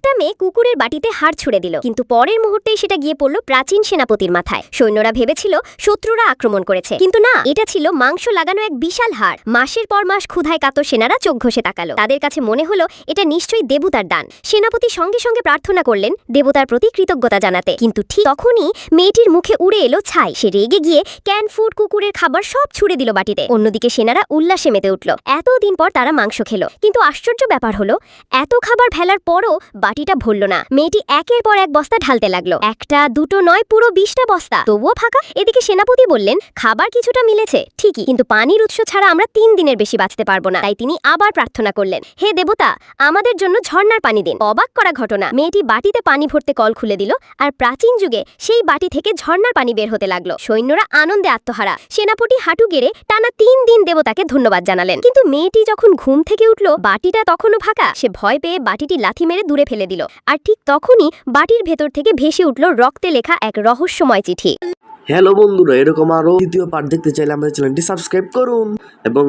একটা মেয়ে কুকুরের বাটিতে হাড় ছুড়ে দিল, কিন্তু পরের মুহূর্তেই সেটা গিয়ে পড়ল প্রাচীন সেনাপতির মাথায়। সৈন্যরা ভেবেছিল শত্রুরা আক্রমণ করেছে, কিন্তু না, এটা ছিল মাংস লাগানো এক বিশাল হাড়। মাসের পর মাস ক্ষুধায় কাতর সেনারা চোখ ঘষে তাকালো। তাদের কাছে মনে হলো, এটা নিশ্চয়ই দেবতার দান। সেনাপতি সঙ্গে সঙ্গে প্রার্থনা করলেন, দেবতার প্রতি কৃতজ্ঞতা জানাতে। কিন্তু ঠিক তখনই মেয়েটির মুখে উড়ে এলো ছাই। সে রেগে গিয়ে ক্যান ফুড কুকুরের খাবার সব ছুড়ে দিল বাটিতে। অন্যদিকে সেনারা উল্লাসে মেতে উঠল। এতদিন পর তারা মাংস খেলো। কিন্তু আশ্চর্য ব্যাপার হলো, এত খাবার ফেলার পরও বাটিটা ভরল না। মেয়েটি একের পর এক বস্তা ঢালতে লাগল। একটা, দুটো নয়, পুরো বিশটা বস্তা। তবুও ফাঁকা। এদিকে সেনাপতি বললেন, খাবার কিছুটা মিলেছে, ঠিকই। কিন্তু পানির উৎস ছাড়া আমরা তিন দিনের বেশি বাঁচতে পারব না। তাই তিনি আবার প্রার্থনা করলেন, হে দেবতা, আমাদের জন্য ঝর্ণার পানি দিন। অবাক করা ঘটনা। মেয়েটি বাটিতে পানি ভরতে কল খুলে দিল, আর প্রাচীন যুগে সেই বাটি থেকে ঝর্ণার পানি বের হতে লাগল। সৈন্যরা আনন্দে আত্মহারা। সেনাপতি হাঁটু গেড়ে টানা তিন দিন দেবতাকে ধন্যবাদ জানালেন। কিন্তু মেয়েটি যখন ঘুম থেকে উঠল, বাটিটা তখনও ফাঁকা। সে ভয় পেয়ে বাটিটি লাথি মেরে দূরে ফেলে দিল। আর ঠিক তখনই বাটির ভেতর থেকে ভেসে উঠল রক্তে লেখা এক রহস্যময় চিঠি। হ্যালো বন্ধুরা, এরকম আরও দ্বিতীয় পার্ট দেখতে চাইলে আমাদের চ্যানেলটি সাবস্ক্রাইব করুন এবং